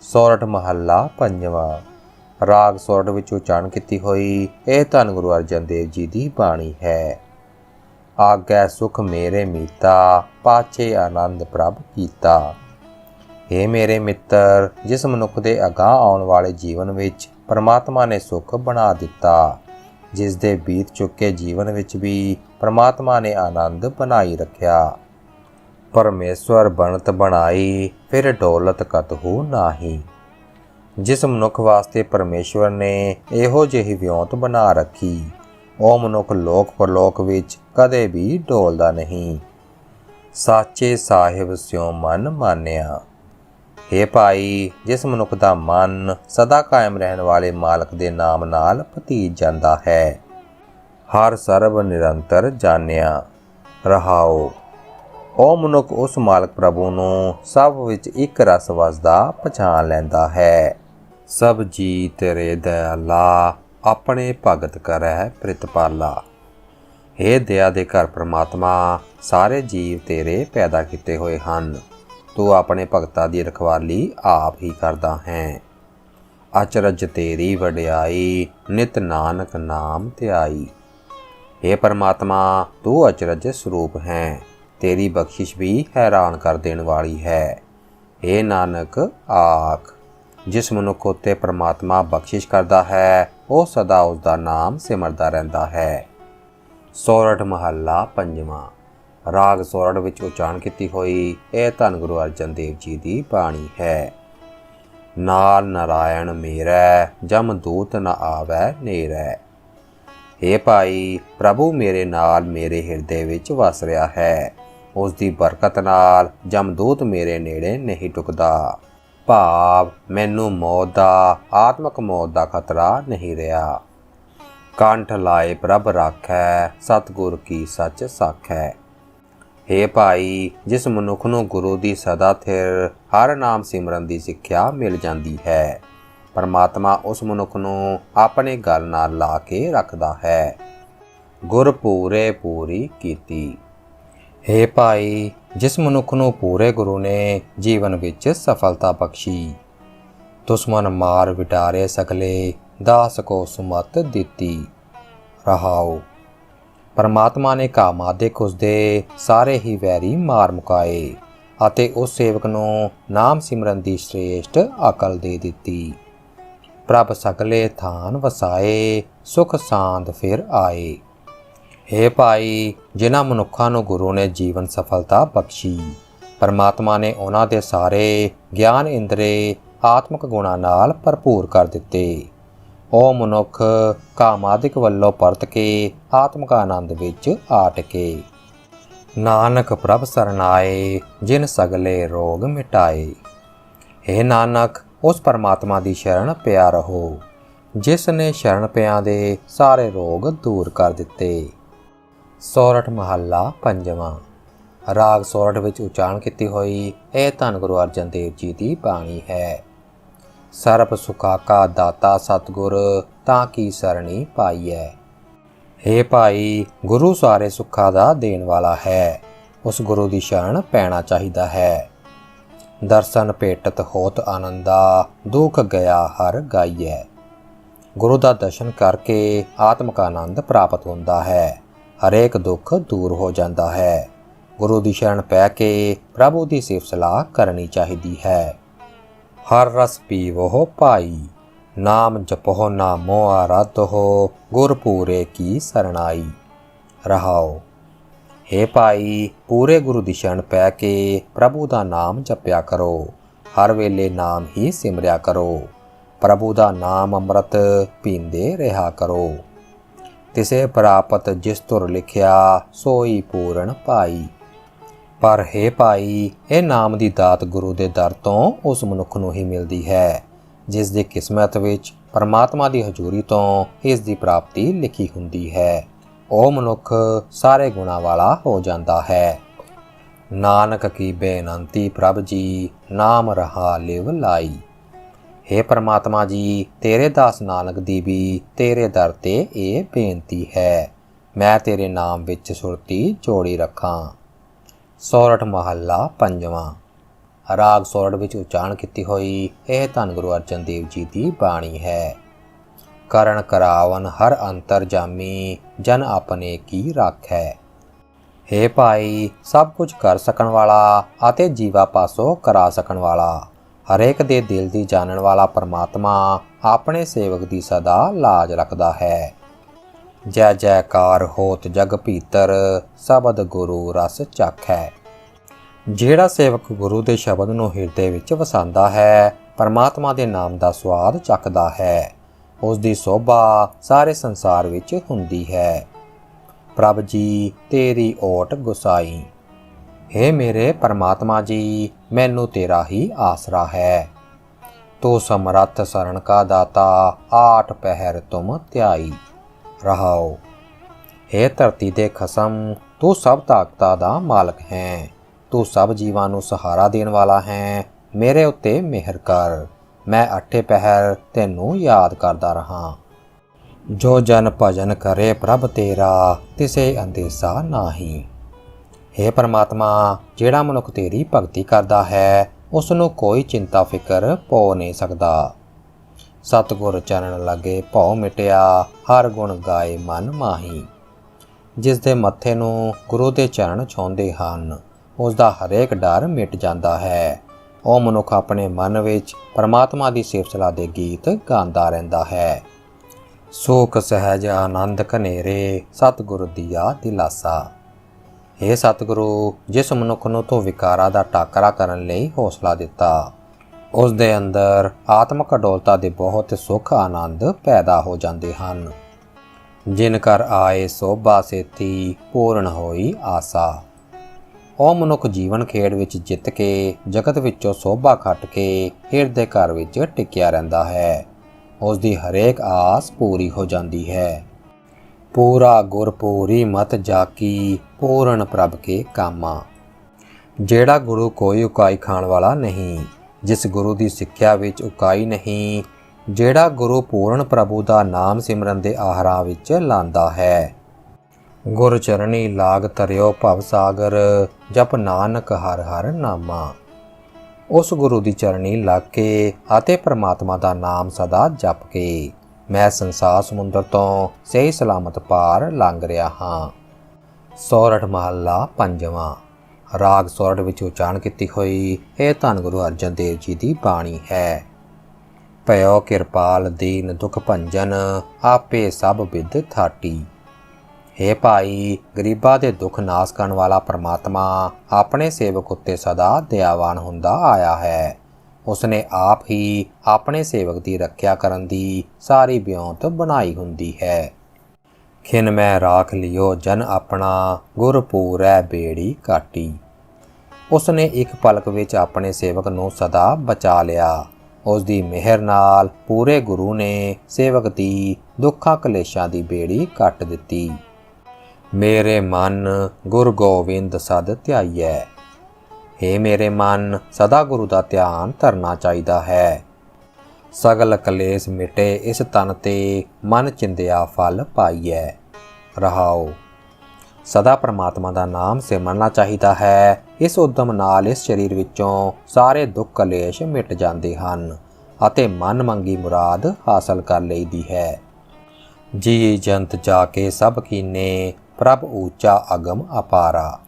ਸੋਰਠ ਮਹੱਲਾ ਪੰਜਵਾਂ। ਰਾਗ ਸੋਰਠ ਵਿੱਚ ਉਚਾਰਨ ਕੀਤੀ ਹੋਈ, ਇਹ ਧੰਨ ਗੁਰੂ ਅਰਜਨ ਦੇਵ ਜੀ ਦੀ ਬਾਣੀ ਹੈ। ਆਗੈ ਸੁਖ ਮੇਰੇ ਮੀਤਾ, ਪਾਛੇ ਆਨੰਦ ਪ੍ਰਭ ਕੀਤਾ। ਏ ਮੇਰੇ ਮਿੱਤਰ, ਜਿਸ ਮਨੁੱਖ ਦੇ ਅਗਾਹ ਆਉਣ ਵਾਲੇ ਜੀਵਨ ਵਿੱਚ ਪਰਮਾਤਮਾ ਨੇ ਸੁਖ ਬਣਾ ਦਿੱਤਾ, ਜਿਸ ਦੇ ਬੀਤ ਚੁੱਕੇ ਜੀਵਨ ਵਿੱਚ ਵੀ ਪਰਮਾਤਮਾ ਨੇ ਆਨੰਦ ਬਣਾਈ ਰੱਖਿਆ। ਪਰਮੇਸ਼ਵਰ ਬਣਤ ਬਣਾਈ, ਫਿਰ ਦੌਲਤ ਕਤਹੂ ਨਾਹੀ। ਜਿਸ ਮਨੁੱਖ ਵਾਸਤੇ ਪਰਮੇਸ਼ਵਰ ਨੇ ਇਹੋ ਜਿਹੀ ਵਿਉਂਤ ਬਣਾ ਰੱਖੀ, ਉਹ ਮਨੁੱਖ ਲੋਕ ਪਰਲੋਕ ਵਿੱਚ ਕਦੇ ਵੀ ਡੋਲਦਾ ਨਹੀਂ। ਸਾਚੇ ਸਾਹਿਬ ਸਿਉ ਮਨ ਮਾਨਿਆ। हे ਭਾਈ, ਜਿਸ ਮਨੁੱਖ ਦਾ ਮਨ ਸਦਾ ਕਾਇਮ ਰਹਿਣ ਵਾਲੇ ਮਾਲਕ ਦੇ ਨਾਮ ਨਾਲ ਭਤੀਜ ਜਾਂਦਾ ਹੈ, ਹਰ ਸਰਬ ਨਿਰੰਤਰ ਜਾਣਿਆ। ਰਹਾਓ। ਉਹ ਮਨੁੱਖ ਉਸ ਮਾਲਕ ਪ੍ਰਭੂ ਨੂੰ ਸਭ ਵਿੱਚ ਇੱਕ ਰਸ ਵਸਦਾ, ਪਛਾਣ ਲੈਂਦਾ ਹੈ। ਸਭ ਜੀ ਤੇਰੇ ਦਇਆਲਾ, ਆਪਣੇ ਭਗਤ ਕਰੈ ਪ੍ਰਿਤਪਾਲਾ। हे ਦਇਆ ਦੇ ਘਰ ਪ੍ਰਮਾਤਮਾ, ਸਾਰੇ ਜੀਵ ਤੇਰੇ ਪੈਦਾ ਕੀਤੇ ਹੋਏ ਹਨ। ਤੂੰ ਆਪਣੇ ਭਗਤਾਂ ਦੀ ਰਖਵਾਲੀ ਆਪ ਹੀ ਕਰਦਾ ਹੈ। ਅਚਰਜ ਤੇਰੀ ਵਡਿਆਈ, ਨਿਤ ਨਾਨਕ ਨਾਮ ਧਿਆਈ। हे ਪਰਮਾਤਮਾ, ਤੂੰ ਅਚਰਜ ਸਰੂਪ ਹੈ। ਤੇਰੀ ਬਖਸ਼ਿਸ਼ ਵੀ ਹੈਰਾਨ ਕਰ ਦੇਣ ਵਾਲੀ ਹੈ। हे ਨਾਨਕ, ਆਖ, ਜਿਸ ਮਨੁੱਖ ਉਤੇ ਪਰਮਾਤਮਾ ਬਖਸ਼ਿਸ਼ ਕਰਦਾ ਹੈ, ਉਹ ਸਦਾ ਉਸ ਦਾ ਨਾਮ ਸਿਮਰਦਾ ਰਹਿੰਦਾ ਹੈ। ਸੋਰਠ ਮਹੱਲਾ ਪੰਜਵਾਂ। ਰਾਗ ਸੋਰਠ ਵਿੱਚ ਉਚਾਰਨ ਕੀਤੀ ਹੋਈ ਇਹ ਧੰਨ ਗੁਰੂ ਅਰਜਨ ਦੇਵ ਜੀ ਦੀ ਬਾਣੀ ਹੈ। ਨਾਲ ਨਾਰਾਇਣ ਮੇਰਾ, ਜਮ ਦੂਤ ਨ ਆਵੈ ਨੇਰੈ। हे ਭਾਈ, ਪ੍ਰਭੂ ਮੇਰੇ ਨਾਲ ਮੇਰੇ ਹਿਰਦੇ ਵਿੱਚ ਵਸ ਰਿਹਾ ਹੈ। ਉਸ ਦੀ ਬਰਕਤ ਨਾਲ ਜਮਦੂਤ ਮੇਰੇ ਨੇੜੇ ਨਹੀਂ ਟੁਕਦਾ। ਭਾਵ ਮੈਨੂੰ ਮੌਤ ਦਾ, ਆਤਮਕ ਮੌਤ ਦਾ ਖਤਰਾ ਨਹੀਂ ਰਿਹਾ। ਕੰਠ ਲਾਏ ਪ੍ਰਭ ਰਾਖੈ, ਸਤਿਗੁਰ ਕੀ ਸੱਚ ਸਾਖੈ। हे ਭਾਈ, ਜਿਸ ਮਨੁੱਖ ਨੂੰ ਗੁਰੂ ਦੀ ਸਦਾ ਥਿਰ ਹਰ ਨਾਮ ਸਿਮਰਨ ਦੀ ਸਿੱਖਿਆ ਮਿਲ ਜਾਂਦੀ ਹੈ, ਪਰਮਾਤਮਾ ਉਸ ਮਨੁੱਖ ਨੂੰ ਆਪਣੇ ਗਲ ਨਾਲ ਲਾ ਕੇ ਰੱਖਦਾ ਹੈ। ਗੁਰ ਪੂਰੇ ਪੂਰੀ ਕੀਤੀ। हे ਭਾਈ, ਜਿਸ ਮਨੁੱਖ ਨੂੰ ਪੂਰੇ ਗੁਰੂ ਨੇ ਜੀਵਨ ਵਿੱਚ ਸਫਲਤਾ ਬਖਸ਼ੀ, ਦੁਸ਼ਮਨ ਮਾਰ ਵਿਟਾਰੇ ਸਕਲੇ ਦਾਸ ਕੋ ਸੁਮਤ ਦਿੱਤੀ। ਰਹਾਓ, ਪਰਮਾਤਮਾ ਨੇ ਕਾਮਾਦਿਕ ਉਸਦੇ ਸਾਰੇ ਹੀ ਵੈਰੀ ਮਾਰ ਮੁਕਾਏ ਅਤੇ ਉਸ ਸੇਵਕ ਨੂੰ ਨਾਮ ਸਿਮਰਨ ਦੀ ਸ੍ਰੇਸ਼ਟ ਅਕਲ ਦੇ ਦਿੱਤੀ। ਪ੍ਰਭ ਸਕਲੇ ਥਾਨ ਵਸਾਏ, ਸੁਖ ਸਾਂਦ ਫਿਰ ਆਏ। हे ਭਾਈ, ਜਿਨ੍ਹਾਂ ਮਨੁੱਖਾਂ ਨੂੰ ਗੁਰੂ ਨੇ ਜੀਵਨ ਸਫਲਤਾ ਬਖਸ਼ੀ, ਪਰਮਾਤਮਾ ਨੇ ਉਹਨਾਂ ਦੇ ਸਾਰੇ ਗਿਆਨ ਇੰਦਰੇ ਆਤਮਿਕ ਗੁਣਾਂ ਨਾਲ ਭਰਪੂਰ ਕਰ ਦਿੱਤੇ। ਉਹ ਮਨੁੱਖ ਕਾਮਾਦਿਕ ਵੱਲੋਂ ਪਰਤ ਕੇ ਆਤਮਿਕ ਆਨੰਦ ਵਿੱਚ ਆ ਟਕੇ। ਨਾਨਕ ਪ੍ਰਭ ਸਰਨਾਏ, ਜਿਨ ਸਗਲੇ ਰੋਗ ਮਿਟਾਏ। हे ਨਾਨਕ, ਉਸ ਪਰਮਾਤਮਾ ਦੀ ਸ਼ਰਨ ਪਿਆ ਰਹੋ, ਜਿਸ ਨੇ ਸ਼ਰਨ ਪਿਆਂ ਦੇ ਸਾਰੇ ਰੋਗ ਦੂਰ ਕਰ ਦਿੱਤੇ। ਸੋਰਠ ਮਹੱਲਾ ਪੰਜਵਾਂ। ਰਾਗ ਸੋਰਠ ਵਿੱਚ ਉਚਾਰਨ ਕੀਤੀ ਹੋਈ, ਇਹ ਧੰਨ ਗੁਰੂ ਅਰਜਨ ਦੇਵ ਜੀ ਦੀ ਬਾਣੀ ਹੈ। ਸਰਬ ਸੁਖਾਕਾ ਦਾਤਾ ਸਤਗੁਰ, ਤਾਂ ਕੀ ਸਰਣੀ ਪਾਈਐ। हे ਭਾਈ, ਗੁਰੂ ਸਾਰੇ ਸੁੱਖਾਂ ਦਾ ਦੇਣ ਵਾਲਾ ਹੈ। ਉਸ ਗੁਰੂ ਦੀ ਸ਼ਰਨ ਪੈਣਾ ਚਾਹੀਦਾ ਹੈ। ਦਰਸ਼ਨ ਭੇਟਤ ਹੋਤ ਆਨੰਦਾ, ਦੁਖ ਗਿਆ ਹਰ ਗਾਈਐ। ਗੁਰੂ ਦਾ ਦਰਸ਼ਨ ਕਰਕੇ ਆਤਮਿਕ ਆਨੰਦ ਪ੍ਰਾਪਤ ਹੁੰਦਾ ਹੈ। ਹਰੇਕ ਦੁੱਖ ਦੂਰ ਹੋ ਜਾਂਦਾ ਹੈ। ਗੁਰੂ ਦੀ ਸ਼ਰਨ ਪੈ ਕੇ ਪ੍ਰਭੂ ਦੀ ਸਿਫਤ ਸਲਾਹ ਕਰਨੀ ਚਾਹੀਦੀ ਹੈ। ਹਰ ਰਸ ਪੀਵੋ ਭਾਈ, ਨਾਮ ਜਪੋ ਨਾਮੋ ਆਰਾਧੋ ਗੁਰ ਪੂਰੇ ਕੀ ਸਰਣਾਈ। ਰਹਾਓ। हे ਭਾਈ, ਪੂਰੇ ਗੁਰੂ ਦੀ ਸ਼ਰਨ ਪੈ ਕੇ ਪ੍ਰਭੂ ਦਾ ਨਾਮ ਜਪਿਆ ਕਰੋ। ਹਰ ਵੇਲੇ ਨਾਮ ਹੀ ਸਿਮਰਿਆ ਕਰੋ। ਪ੍ਰਭੂ ਦਾ ਨਾਮ ਅੰਮ੍ਰਿਤ ਪੀਂਦੇ ਰਿਹਾ ਕਰੋ। ਤਿਸੇ ਪ੍ਰਾਪਤ ਜਿਸ ਤੁਰ ਲਿਖਿਆ, ਸੋਈ ਪੂਰਨ ਪਾਈ ਪਰ ਹੈ ਭਾਈ, ਇਹ ਨਾਮ ਦੀ ਦਾਤ ਗੁਰੂ ਦੇ ਦਰ ਤੋਂ ਉਸ ਮਨੁੱਖ ਨੂੰ ਹੀ ਮਿਲਦੀ ਹੈ, ਜਿਸ ਦੀ ਕਿਸਮਤ ਵਿੱਚ ਪਰਮਾਤਮਾ ਦੀ ਹਜ਼ੂਰੀ ਤੋਂ ਇਸ ਦੀ ਪ੍ਰਾਪਤੀ ਲਿਖੀ ਹੁੰਦੀ ਹੈ। ਉਹ ਮਨੁੱਖ ਸਾਰੇ ਗੁਣਾ ਵਾਲਾ ਹੋ ਜਾਂਦਾ ਹੈ। ਨਾਨਕ ਕੀ ਬੇਨੰਤੀ ਪ੍ਰਭ ਜੀ, ਨਾਮ ਰਹਾ ਲਿਵ ਲਾਈ। हे ਪਰਮਾਤਮਾ ਜੀ, ਤੇਰੇ ਦਾਸ ਨਾਨਕ ਦੀ ਵੀ ਤੇਰੇ ਦਰ ਤੇ ਇਹ ਬੇਨਤੀ ਹੈ। ਮੈਂ ਤੇਰੇ ਨਾਮ ਵਿੱਚ ਸੁਰਤੀ ਜੋੜੀ ਰੱਖਾਂ। ਸੋਰਠ ਮਹੱਲਾ ਪੰਜਵਾਂ। ਰਾਗ ਸੋਰਠ ਵਿੱਚ ਉਚਾਰਨ ਕੀਤੀ ਹੋਈ ਇਹ ਧੰਨ ਗੁਰੂ ਅਰਜਨ ਦੇਵ ਜੀ ਦੀ ਬਾਣੀ ਹੈ। ਕਰਨ ਕਰਾਵਨ ਹਰ ਅੰਤਰ ਜਾਮੀ, ਜਨ ਆਪਣੇ ਕੀ ਰਾਖੈ। ਹੈ ਭਾਈ, ਸਭ ਕੁਝ ਕਰ ਸਕਣ ਵਾਲਾ ਅਤੇ ਜੀਵਾ ਪਾਸੋਂ ਕਰਾ ਸਕਣ ਵਾਲਾ। ਹਰੇਕ ਦੇ ਦਿਲ ਦੀ ਜਾਣਨ ਵਾਲਾ ਪਰਮਾਤਮਾ ਆਪਣੇ ਸੇਵਕ ਦੀ ਸਦਾ ਲਾਜ ਰੱਖਦਾ ਹੈ। ਜੈ ਜੈਕਾਰ ਹੋਤ ਜਗ ਭੀਤਰ, ਸਬਦ ਗੁਰੂ ਰਸ ਹੈ ਜਿਹੜਾ ਸੇਵਕ ਗੁਰੂ ਦੇ ਸ਼ਬਦ ਨੂੰ ਹਿਰਦੇ ਵਿੱਚ ਵਸਾਉਂਦਾ ਹੈ, ਪਰਮਾਤਮਾ ਦੇ ਨਾਮ ਦਾ ਸਵਾਦ ਚੱਕਦਾ ਹੈ। ਉਸ ਦੀ ਸੋਭਾ ਸਾਰੇ ਸੰਸਾਰ ਵਿੱਚ ਹੁੰਦੀ ਹੈ। ਪ੍ਰਭ ਜੀ, ਤੇਰੀ ਓਟ ਗੁਸਾਈ। हे ਮੇਰੇ ਪਰਮਾਤਮਾ ਜੀ, ਮੈਨੂੰ ਤੇਰਾ ਹੀ ਆਸਰਾ ਹੈ। ਤੂੰ ਸਮਰੱਥ ਸਰਣ ਕਾ ਦਾਤਾ ਆਠ ਪਹਿਰ ਤੁਮ ਧਿਆਈ। ਰਹਾਓ हे ਧਰਤੀ ਦੇ ਖਸਮ, ਤੂੰ ਸਭ ਤਾਕਤਾਂ ਦਾ ਮਾਲਕ ਹੈ। ਤੂੰ ਸਭ ਜੀਵਾਂ ਨੂੰ ਸਹਾਰਾ ਦੇਣ ਵਾਲਾ ਹੈ। ਮੇਰੇ ਉੱਤੇ ਮਿਹਰ ਕਰ। ਮੈਂ ਅੱਠੇ ਪਹਿਰ ਤੈਨੂੰ ਯਾਦ ਕਰਦਾ ਰਹਾ। ਜੋ ਜਨ ਭਜਨ ਕਰੇ ਪ੍ਰਭ ਤੇਰਾ, ਤਿਸੇ ਅੰਦੇਸਾ ਨਾਹੀ। हे ਪਰਮਾਤਮਾ, ਜਿਹੜਾ ਮਨੁੱਖ ਤੇਰੀ ਭਗਤੀ ਕਰਦਾ ਹੈ ਉਸ ਨੂੰ ਕੋਈ ਚਿੰਤਾ, ਫਿਕਰ ਪੋ ਨਹੀਂ ਸਕਦਾ। ਸਤਿਗੁਰ ਚਰਨ ਲੱਗੇ ਭਉ ਮਿਟਿਆ, ਹਰ ਗੁਣ ਗਾਏ ਮਨ ਮਾਹੀ। ਜਿਸ ਦੇ ਮੱਥੇ ਨੂੰ ਗੁਰੂ ਦੇ ਚਰਨ ਛੋਂਦੇ ਹਨ ਉਸ ਦਾ ਹਰੇਕ ਡਰ ਮਿਟ ਜਾਂਦਾ ਹੈ। ਉਹ ਮਨੁੱਖ ਆਪਣੇ ਮਨ ਵਿੱਚ ਪਰਮਾਤਮਾ ਦੀ ਸਿਫਤ ਦੇ ਗੀਤ ਗਾਉਂਦਾ ਰਹਿੰਦਾ ਹੈ। ਸੋਖ ਸਹਿਜ ਆਨੰਦ ਕਨੇਰੇ ਸਤਿਗੁਰ ਦੀਆ ਦਿਲਾਸਾ। हे ਸਤਿਗੁਰੂ ਜਿਸ ਮਨੁੱਖ ਨੂੰ ਤੂੰ ਵਿਕਾਰਾਂ ਦਾ ਟਾਕਰਾ ਕਰਨ ਲਈ ਹੌਸਲਾ ਦਿੱਤਾ ਉਸ ਦੇ ਅੰਦਰ ਆਤਮਿਕ ਅਡੋਲਤਾ ਦੇ ਬਹੁਤ ਸੁੱਖ ਆਨੰਦ ਪੈਦਾ ਹੋ ਜਾਂਦੇ ਹਨ। ਜਿਨ ਕਰ ਆਏ ਸੋਭਾ ਸੇਤੀ ਪੂਰਨ ਹੋਈ ਆਸਾ। ਉਹ ਮਨੁੱਖ ਜੀਵਨ ਖੇਡ ਵਿੱਚ ਜਿੱਤ ਕੇ, ਜਗਤ ਵਿੱਚੋਂ ਸੋਭਾ ਖੱਟ ਕੇ ਹਿਰਦੇ ਘਰ ਵਿੱਚ ਟਿਕਿਆ ਰਹਿੰਦਾ ਹੈ। ਉਸ ਦੀ ਹਰੇਕ ਆਸ ਪੂਰੀ ਹੋ ਜਾਂਦੀ ਹੈ। ਪੂਰਾ ਗੁਰ ਪੂਰੀ ਮਤ ਜਾਕੀ, ਪੂਰਨ ਪ੍ਰਭ ਕੇ ਕਾਮਾ। ਜਿਹੜਾ ਗੁਰੂ ਕੋਈ ਉਕਾਈ ਖਾਣ ਵਾਲਾ ਨਹੀਂ, ਜਿਸ ਗੁਰੂ ਦੀ ਸਿੱਖਿਆ ਵਿੱਚ ਉਕਾਈ ਨਹੀਂ, ਜਿਹੜਾ ਗੁਰੂ ਪੂਰਨ ਪ੍ਰਭੂ ਦਾ ਨਾਮ ਸਿਮਰਨ ਦੇ ਆਹਰਾ ਵਿੱਚ ਲਾਂਦਾ ਹੈ। ਗੁਰ ਚਰਣੀ ਲਾਗ ਤਰਿਓ ਭਵ ਸਾਗਰ, ਜਪ ਨਾਨਕ ਹਰ ਹਰ ਨਾਮਾ। ਉਸ ਗੁਰੂ ਦੀ ਚਰਣੀ ਲੱਗ ਕੇ ਅਤੇ ਪ੍ਰਮਾਤਮਾ ਦਾ ਨਾਮ ਸਦਾ ਜਪ ਕੇ। ਮੈਂ ਸੰਸਾਰ ਸਮੁੰਦਰ ਤੋਂ ਸਹੀ ਸਲਾਮਤ ਪਾਰ ਲੰਘ ਰਿਹਾ ਹਾਂ। ਸੋਰਠ ਮਹੱਲਾ ਪੰਜਵਾਂ। ਰਾਗ ਸੋਰਠ ਵਿੱਚ ਉਚਾਰਨ ਕੀਤੀ ਹੋਈ ਇਹ ਧੰਨ ਗੁਰੂ ਅਰਜਨ ਦੇਵ ਜੀ ਦੀ ਬਾਣੀ ਹੈ। ਭਇਓ ਕਿਰਪਾਲ ਦੀਨ ਦੁਖ ਭੰਜਨ, ਆਪੇ ਸਭ ਵਿਦ ਥਾਟੀ। हे ਭਾਈ, ਗਰੀਬਾਂ ਦੇ ਦੁੱਖ ਨਾਸ ਕਰਨ ਵਾਲਾ ਪ੍ਰਮਾਤਮਾ ਆਪਣੇ ਸੇਵਕ ਉੱਤੇ ਸਦਾ ਦਇਆਵਾਨ ਹੁੰਦਾ ਆਇਆ ਹੈ। ਉਸਨੇ ਆਪ ਹੀ ਆਪਣੇ ਸੇਵਕ ਦੀ ਰੱਖਿਆ ਕਰਨ ਦੀ ਸਾਰੀ ਬਿਉਂਤ ਬਣਾਈ ਹੁੰਦੀ ਹੈ। ਖਿਨ ਮੈਂ ਰਾਖ ਲਿਓ, ਜਨ ਆਪਣਾ ਗੁਰ ਪੂਰੈ ਬੇੜੀ ਕਾਟੀ। ਉਸਨੇ ਇੱਕ ਪਲਕ ਵਿੱਚ ਆਪਣੇ ਸੇਵਕ ਨੂੰ ਸਦਾ ਬਚਾ ਲਿਆ। ਉਸ ਦੀ ਮਿਹਰ ਨਾਲ ਪੂਰੇ ਗੁਰੂ ਨੇ ਸੇਵਕ ਦੀ ਦੁੱਖਾਂ ਕਲੇਸ਼ਾਂ ਦੀ ਬੇੜੀ ਕੱਟ ਦਿੱਤੀ। ਮੇਰੇ ਮਨ ਗੁਰ ਗੋਬਿੰਦ ਸਦ ਧਿਆਈਐ। हे ਮੇਰੇ ਮਨ, ਸਦਾ ਗੁਰੂ ਦਾ ਧਿਆਨ ਧਰਨਾ ਚਾਹੀਦਾ ਹੈ। ਸਗਲ ਕਲੇਸ਼ ਮਿਟੇ ਇਸ ਤਨ ਤੇ, ਮਨ ਚਿੰਦਿਆ ਫਲ ਪਾਈਐ। ਰਹਾਓ, ਸਦਾ ਪ੍ਰਮਾਤਮਾ ਦਾ ਨਾਮ ਸਿਮਰਨਾ ਚਾਹੀਦਾ ਹੈ। ਇਸ ਉਦਮ ਨਾਲ ਇਸ ਸਰੀਰ ਵਿੱਚੋਂ ਸਾਰੇ ਦੁੱਖ ਕਲੇਸ਼ ਮਿਟ ਜਾਂਦੇ ਹਨ ਅਤੇ ਮਨ ਮੰਗੀ ਮੁਰਾਦ ਹਾਸਲ ਕਰ ਲਈਦੀ ਹੈ। ਜੀ ਜੰਤ ਜਾ ਕੇ ਸਭ ਕੀਨੇ, ਪ੍ਰਭ ਊਚਾ ਅਗਮ ਅਪਾਰਾ।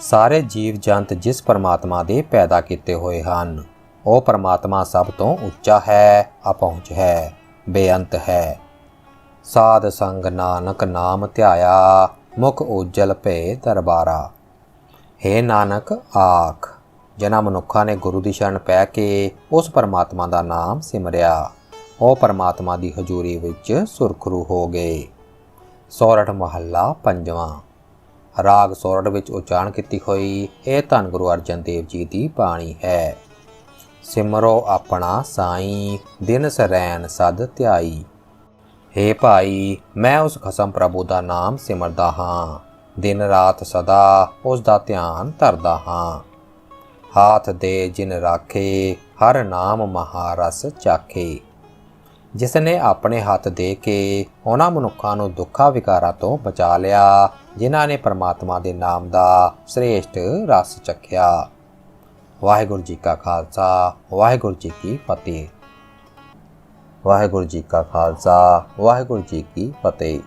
ਸਾਰੇ ਜੀਵ ਜੰਤ ਜਿਸ ਪਰਮਾਤਮਾ ਦੇ ਪੈਦਾ ਕੀਤੇ ਹੋਏ ਹਨ, ਉਹ ਪਰਮਾਤਮਾ ਸਭ ਤੋਂ ਉੱਚਾ ਹੈ, ਅਪਹੁੰਚ ਹੈ, ਬੇਅੰਤ ਹੈ। ਸਾਧ ਸੰਗ ਨਾਨਕ ਨਾਮ ਧਿਆਇਆ, ਮੁਖ ਉਜਲ ਭੇ ਦਰਬਾਰਾ। ਹੈ ਨਾਨਕ, ਆਖ, ਜਿਨ੍ਹਾਂ ਮਨੁੱਖਾਂ ਨੇ ਗੁਰੂ ਦੀ ਸ਼ਰਨ ਪੈ ਕੇ ਉਸ ਪਰਮਾਤਮਾ ਦਾ ਨਾਮ ਸਿਮਰਿਆ, ਉਹ ਪਰਮਾਤਮਾ ਦੀ ਹਜ਼ੂਰੀ ਵਿੱਚ ਸੁਰਖਰੂ ਹੋ ਗਏ। ਸੌਰਠ ਮਹੱਲਾ ਪੰਜਵਾਂ। ਰਾਗ ਸੋਰਠ ਵਿੱਚ ਉਚਾਰਨ ਕੀਤੀ ਹੋਈ, ਇਹ ਧੰਨ ਗੁਰੂ ਅਰਜਨ ਦੇਵ ਜੀ ਦੀ ਬਾਣੀ ਹੈ। ਸਿਮਰੋ ਆਪਣਾ ਸਾਈ, ਦਿਨ ਸਰੈਨ ਸਦ ਧਿਆਈ। हे ਭਾਈ, ਮੈਂ ਉਸ ਖਸਮ ਪ੍ਰਭੂ ਦਾ ਨਾਮ ਸਿਮਰਦਾ ਹਾਂ। ਦਿਨ ਰਾਤ ਸਦਾ ਉਸ ਦਾ ਧਿਆਨ ਧਰਦਾ ਹਾਂ। ਹਾਥ ਦੇ ਜਿਨ ਰਾਖੇ, ਹਰ ਨਾਮ ਮਹਾਰਸ ਚਾਖੇ। ਜਿਸ ਨੇ ਆਪਣੇ ਹੱਥ ਦੇ ਕੇ ਉਹਨਾਂ ਮਨੁੱਖਾਂ ਨੂੰ ਦੁੱਖਾਂ ਵਿਕਾਰਾਂ ਤੋਂ ਬਚਾ ਲਿਆ, ਜਿਨ੍ਹਾਂ ਨੇ ਪਰਮਾਤਮਾ ਦੇ ਨਾਮ ਦਾ ਸ੍ਰੇਸ਼ਟ ਰਸ ਚੱਖਿਆ। ਵਾਹਿਗੁਰੂ ਜੀ ਕਾ ਖਾਲਸਾ, ਵਾਹਿਗੁਰੂ ਜੀ ਕੀ ਫਤਿਹ। ਵਾਹਿਗੁਰੂ ਜੀ ਕਾ ਖਾਲਸਾ, ਵਾਹਿਗੁਰੂ ਜੀ ਕੀ ਫਤਿਹ।